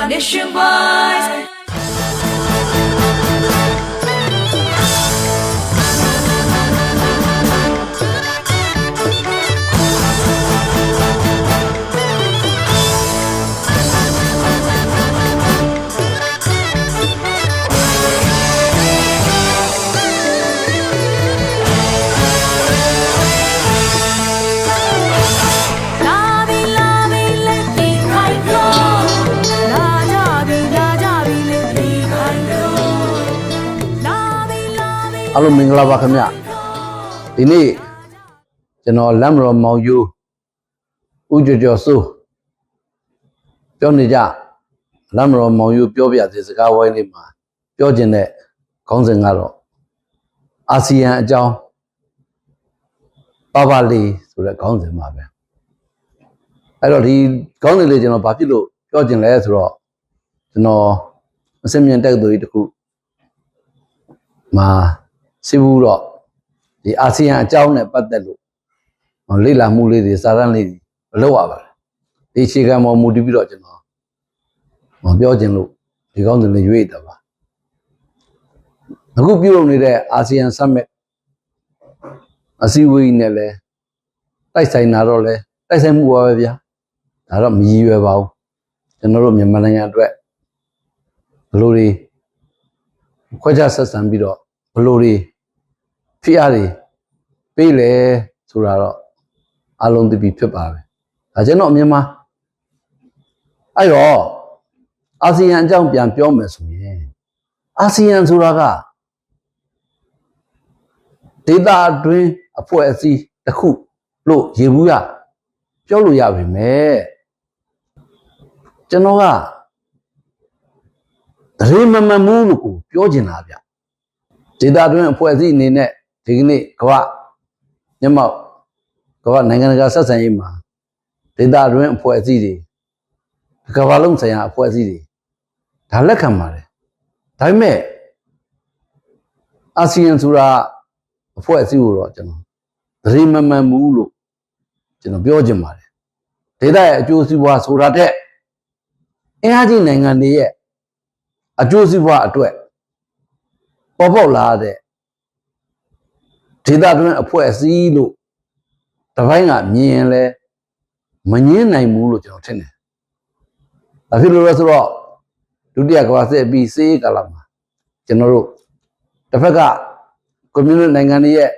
on issue. အားလုံးမင်္ဂလာပါခင်ဗျဒီနေ့ကျွန်တော်လမ်းမတော်မောင်ယူဥကြကျော်စိုးပြောနေကြလမ်းမတော်မောင်ယူပြောပြတဲ့စကားဝိုင်းလေးမှာပြောခြင်းတဲ့ခေါင်းစဉ်ကတော့အာဆီယံအကြောင်းပါပါလေးဆိုတဲ့ခေါင်းစဉ်ပါပဲအဲ့တော့ဒီခေါင်းစဉ်လေးကျွန်တော်ဘာဖြစ်လို့ပြောခြင်းလဲဆိုတော့ကျွန်တော်အစင်မြင့်တက်သူကြီးတစ်ခုမှာ စီးဘူးတော့ဒီအာဆီယံအကြောင်းနဲ့ပတ်သက်လို့ဟောလေ့လာမှုလေးတွေစာရန်လေးတွေမလုပ်ရပါဘူးဒီအခြေခံပေါ်မူတည်ပြီးတော့ကျွန်တော်ဟောပြောခြင်းလို့ဒီကောင်းတယ်လေးရွေးတာပါအခုပြုလုပ်နေတဲ့အာဆီယံ summit အစည်းအဝေးနဲ့လဲတိုက်ဆိုင်တာတော့လဲတိုက်ဆိုင်မှုပါပဲဗျာဒါတော့မရည်ရွယ်ပါဘူးကျွန်တော်တို့မြန်မာနိုင်ငံအတွက်ဘယ်လိုတွေခွဲခြားဆက်ဆံပြီးတော့ ဘလို့တွေဖိအားတွေပေးလေဆိုတာတော့အလုံးသိပြီဖြစ်ပါပဲဒါကျွန်တော်အမြင်မှာအဲ့တော့အာဆီယံအကြောင်းပြန်ပြောမယ်ဆိုရင်အာဆီယံဆိုတာကဒေသအတွင်းအဖွဲ့အစည်းတစ်ခုလို့ရေဘူးရပြောလို့ရပါမယ်ကျွန်တော်ကတရေမမမှုလို့ကိုပြောကျင်တာဗျ ဒေတာတွင်အဖွဲ့အစည်းအနေနဲ့ဒီကနေ့ကမ္ဘာညမောက်ကမ္ဘာနိုင်ငံတကာဆက်ဆံရေးမှာဒေတာတွင်အဖွဲ့အစည်းတွေကမ္ဘာလုံးဆိုင်ရာအဖွဲ့အစည်းတွေဒါလက်ခံပါတယ်ဒါပေမဲ့အာဆီယံဆိုတာအဖွဲ့အစည်းကိုတော့ကျွန်တော်တရေမမမှုလို့ကျွန်တော်ပြောချင်ပါတယ်ဒေတာရဲ့အကျိုးစီးပွားဆိုတာတဲ့အင်အားကြီးနိုင်ငံတွေရဲ့အကျိုးစီးပွားအတွက် ပေါ်ပေါက်လာတဲ့ဒေသတွင်းအဖွဲ့အစည်းလို့တစ်ပိုင်းကမြင်ရင်လဲမငင်းနိုင်ဘူးလို့ကျွန်တော်ထင်တယ်။ဒါဖြစ်လို့လဲဆိုတော့ဒုတိယကမ္ဘာစစ်ပြီးစေးကာလမှာကျွန်တော်တို့တစ်ဖက်ကကွန်မြူနစ်နိုင်ငံတွေရဲ့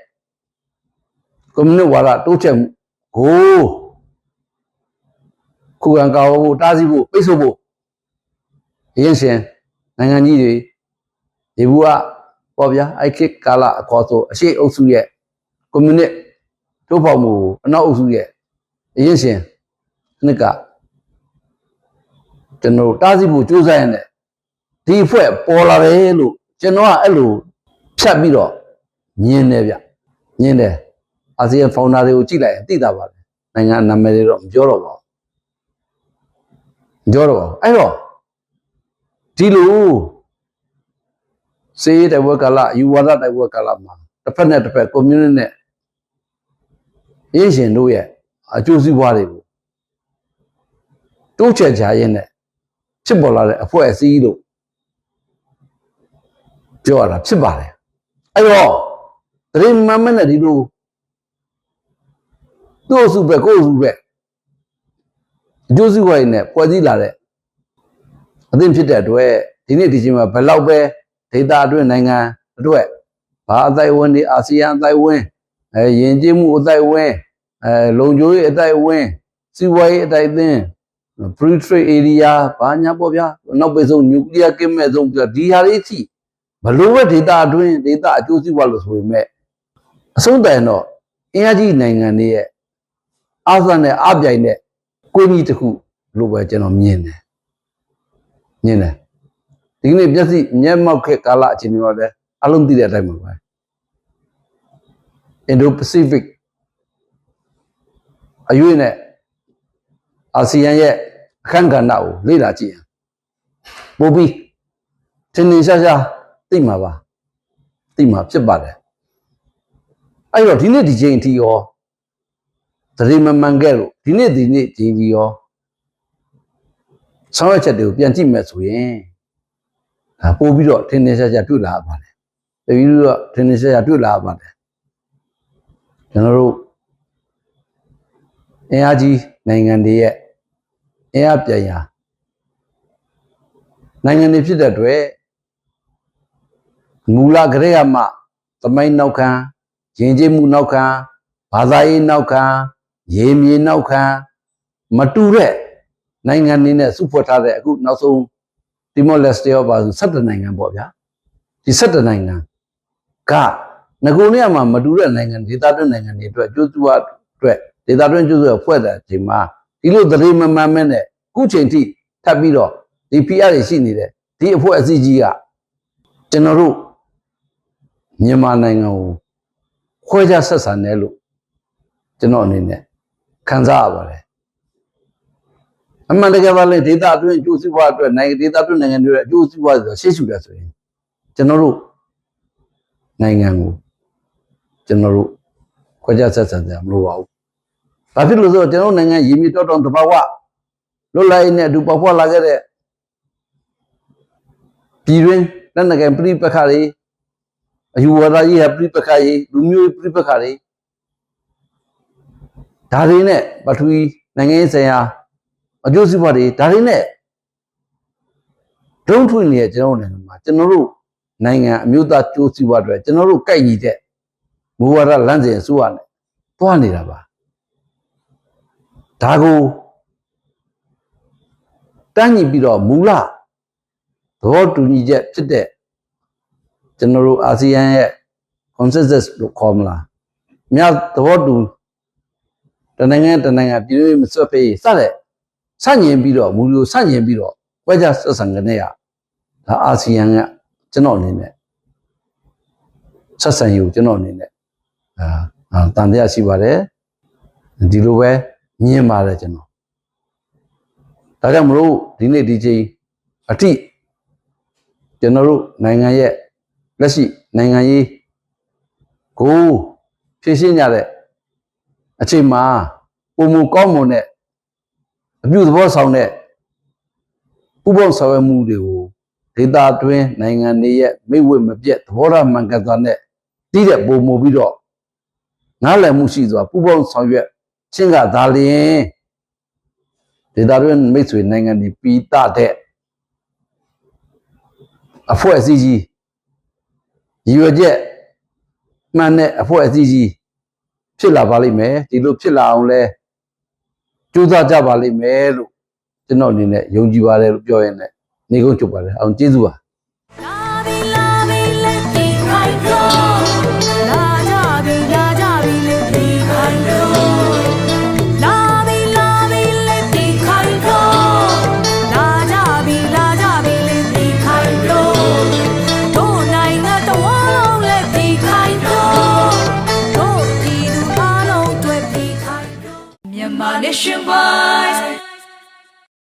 ကွန်မြူနစ်ဝါဒတိုးချဲ့မှုကိုခုခံကာဝဖို့တားဆီးဖို့ပိတ်ဆို့ဖို့အရင်ရှင်နိုင်ငံကြီးတွေဒီဘူးက ပေါ့ဗျာအဲ့ခေတ်ကာလအခေါ်ဆိုအရှိအုပ်စုရဲ့ကွန်မြူနစ်ထိုးဖောက်မှုကိုအနောက်အုပ်စုရဲ့အရင်ရှင်နှစ်ကကျွန်တော်တားဆီးဖို့ကြိုးစားရတဲ့ဒီအဖွဲ့ပေါ်လာတယ်လို့ကျွန်တော်ကအဲ့လိုဖြတ်ပြီးတော့ညင်းတယ်ဗျညင်းတယ်အာဆီယံဖောင်ဒါတွေကိုကြည့်လိုက်ရင်သိတာပါပဲနိုင်ငံနာမည်တွေတော့မပြောတော့ပါဘူးမပြောတော့ပါဘူးအဲ့တော့ဒီလို စေးတဲ့ဘက်ကလာယူဝါဒတဲ့ဘက်ကလာမှာတစ်ဖက်နဲ့တစ်ဖက်ကွန်မြူနတီနဲ့ရင်းရှင်တို့ရဲ့အကျိုးစီးပွားတွေကိုတိုးချဲ့ကြရင်းနဲ့ဖြစ်ပေါ်လာတဲ့အဖွဲ့အစည်းလို့ပြောရတာဖြစ်ပါတယ်အဲ့တော့တရင်မမနဲ့ဒီလိုသူ့အစုပဲကိုယ့်အစုပဲအကျိုးစီးပွားရင်းနဲ့ဖွဲ့စည်းလာတဲ့အသင့်ဖြစ်တဲ့အတွက်ဒီနေ့ဒီချိန်မှာဘယ်လောက်ပဲ ဒေတာအတွင်းနိုင်ငံအတွက်ဘာအသိုက်အဝန်းဒီအာဆီယံအသိုက်အဝန်းအဲယဉ်ကျေးမှုအသိုက်အဝန်းအဲလုံခြုံရေးအသိုက်အဝန်းစီးပွားရေးအသိုက်အသင်း free trade area ဘာညာပေါ့ဗျာနောက်ပိတ်ဆုံး nuclear ကင်းမဲ့ဆုံးပြဒီဟာလေးကြည့်ဘလို့ပဲဒေတာအတွင်းဒေတာအကျိုးစီးပွားလို့ဆိုပေမဲ့အဆုံးတိုင်တော့အင်အားကြီးနိုင်ငံတွေရဲ့အာသနဲ့အပြိုင်နဲ့ကိုကြီးတစ်ခုလို့ပဲကျွန်တော်မြင်တယ်ညင်းတယ် ဒီကနေ့မျက်စိမျက်မှောက်ခက်ကာလအချိန်တွေမှာလည်းအလုံးသိတဲ့အတိုင်းပါပဲ Indo-Pacific အရွေးနဲ့အာဆီယံရဲ့အခန်းကဏ္ဍကိုလေ့လာကြည့်ရင်ပို့ပြီးထင်ထင်ရှားရှားသိမှာပါသိမှာဖြစ်ပါတယ်အဲ့တော့ဒီနေ့ဒီချိန်အထိရောသတိမမှန်ခဲ့လို့ဒီနေ့ဒီနေ့ချိန်ကြီးရောဆောင်ရွက်ချက်တွေကိုပြန်ကြည့်မယ်ဆိုရင် ဒါပို့ပြီးတော့ထင်းထင်းရှားရှားတွေ့လာရပါတယ်ပို့ပြီးတော့ထင်းထင်းရှားရှားတွေ့လာရပါတယ်ကျွန်တော်တို့အင်အားကြီးနိုင်ငံတွေရဲ့အင်အားပြန်ရာနိုင်ငံတွေဖြစ်တဲ့အတွက်မူလကရေကမှသမိုင်းနောက်ခံယဉ်ကျေးမှုနောက်ခံဘာသာရေးနောက်ခံရေမြေနောက်ခံမတူတဲ့နိုင်ငံတွေနဲ့စုဖွဲ့ထားတဲ့အခုနောက်ဆုံး တီမောလက်စတေရောပါဆို17နိုင်ငံပေါ့ဗျာဒီ17နိုင်ငံကငကိုနေရာမှာမတူတဲ့နိုင်ငံဒေသတွင်းနိုင်ငံတွေအတွက်ကျိုးစုအတွက်ဒေသတွင်းကျိုးစုဖွဲ့တဲ့အချိန်မှာဒီလိုသတိမမှန်မဲနဲ့ခုချိန်ထိထပ်ပြီးတော့ဒီ PR တွေရှိနေတဲ့ဒီအဖွဲ့အစည်းကြီးကကျွန်တော်တို့မြန်မာနိုင်ငံကိုခွဲခြားဆက်ဆံတယ်လို့ကျွန်တော်အနေနဲ့ခံစားရပါတယ် အမှန်တကယ်ပါလေဒေတာအတွင်းအကျိုးစီးပွားအတွက်နိုင်ငံဒေတာအတွင်းနိုင်ငံတွေရဲ့အကျိုးစီးပွားဆိုရှေ့ရှုတယ်ဆိုရင်ကျွန်တော်တို့နိုင်ငံကိုကျွန်တော်တို့ခွဲခြားဆက်ဆံကြမလို့ပါဘူး။ဘာဖြစ်လို့လဲဆိုတော့ကျွန်တော်တို့နိုင်ငံရည်မြစ်တော်တော်တဘာဝလွတ်လပ်ရေးနဲ့အတူပေါက်ဖွားလာခဲ့တဲ့ပြည်တွင်းလက်နက်ကိုင်ပြည်ပခါတွေအယူဝါဒကြီးဟာပြည်ပခါကြီးလူမျိုးရေးပြည်ပခါတွေဒါတွေနဲ့ပထဝီနိုင်ငံရေးဆိုင်ရာ အကျိုးစီးပွားတွေဒါတွေနဲ့ဒုံထွင်နေတဲ့ကျွန်တော်တို့နိုင်ငံမှာကျွန်တော်တို့နိုင်ငံအမျိုးသားကျိုးစီးပွားတွေကျွန်တော်တို့ကြိုက်ညီတဲ့မူဝါဒလမ်းစဉ်အစိုးရနဲ့တွားနေတာပါဒါကိုတန်းညီပြီးတော့မူလသဘောတူညီချက်ဖြစ်တဲ့ကျွန်တော်တို့အာဆီယံရဲ့ consensus လို့ခေါ်မလားမြတ်သဘောတူတနိုင်ငံတနိုင်ငံပြည်လို့မစွတ်ဖေးစတဲ့ ဆန့်ကျင်ပြီးတော့မူလိုဆန့်ကျင်ပြီးတော့ဝဲကြဆက်ဆံကနေရဒါအာဆီယံကကျွန်တော်အနေနဲ့ဆက်ဆံယူကျွန်တော်အနေနဲ့အာအာတန်တရားရှိပါတယ်ဒီလိုပဲမြင်ပါတယ်ကျွန်တော်ဒါကြောင့်မလို့ဒီနေ့ဒီချိန်အထိကျွန်တော်တို့နိုင်ငံရဲ့လက်ရှိနိုင်ငံရေးကိုဖြည့်ရှင်းကြတဲ့အချိန်မှာပုံမကောင်းမွန်တဲ့ အပြုသဘောဆောင်တဲ့ဥပ္ပောဆောင်ရွက်မှုတွေကိုဒေတာတွင်းနိုင်ငံတွေရဲ့မိဝတ်မပြတ်သဘောထားမှန်ကန်စွာနဲ့တည်တဲ့ပုံမူပြီးတော့နားလည်မှုရှိစွာပူပေါင်းဆောင်ရွက်ချင်းကသာလျင်ဒေတာတွင်မိတ်ဆွေနိုင်ငံတွေပြီးတတဲ့အဖွဲ့အစည်းကြီးရည်ရွယ်ချက်မှန်တဲ့အဖွဲ့အစည်းကြီးဖြစ်လာပါလိမ့်မယ်ဒီလိုဖြစ်လာအောင်လဲ ကြိုးစားကြပါလိမ့်မယ်လို့ကျွန်တော်အနေနဲ့ယုံကြည်ပါတယ်လို့ပြောရင်လည်းနေကုန်းချုပ်ပါတယ်အောင်ကျေးဇူးပါ